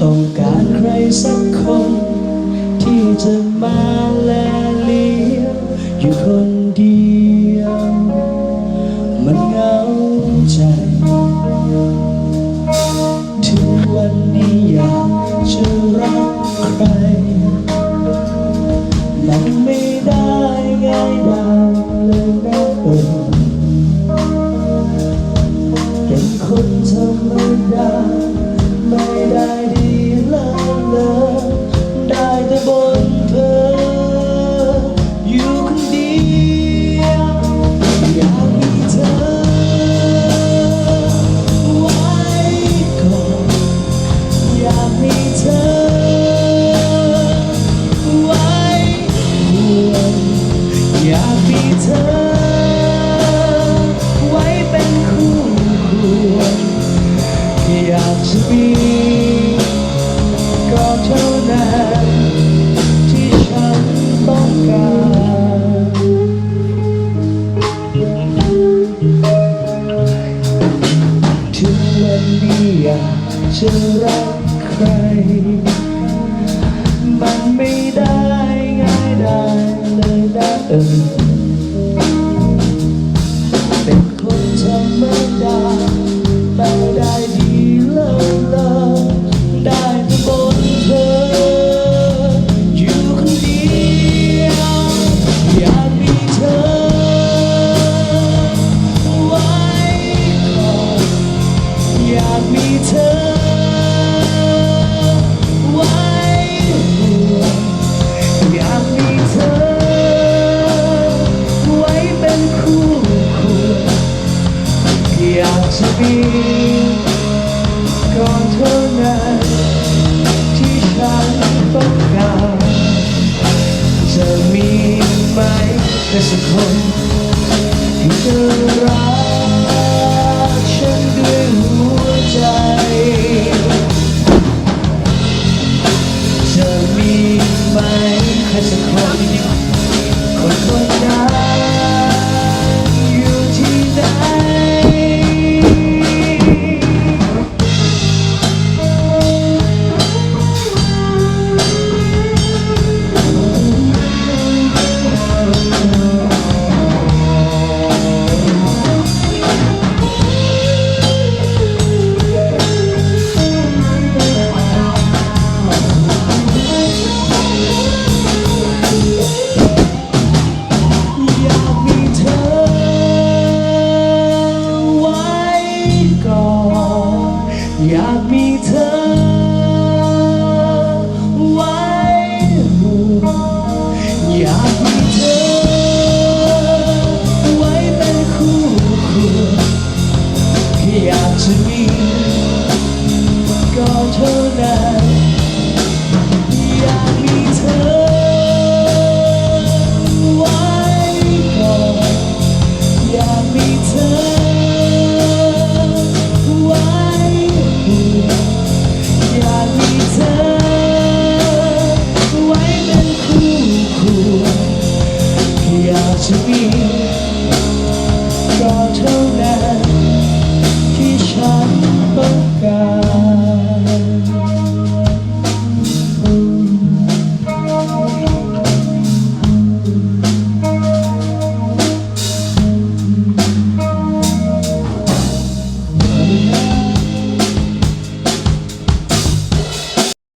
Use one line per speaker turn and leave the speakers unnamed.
ต้องการใครสักคนที่จะมา อยากจะมีก็เท่านั้นที่ฉันต้องการถึงวันนี้อยากจะรักใคร มันไม่ได้ง่ายได้เลยนะเออ ปีก่อนเท่านั้นที่ฉันต้องการจะมีไหมใครสักคนที่เธอรัก อยากจะมีก็เท่านั้นอยากมีเธอไว้ก่อนอยากมีเธอไว้อยากมีเธอไว้เป็นคู่ควรอยากจะมีก็เท่านั้น aking pagkakas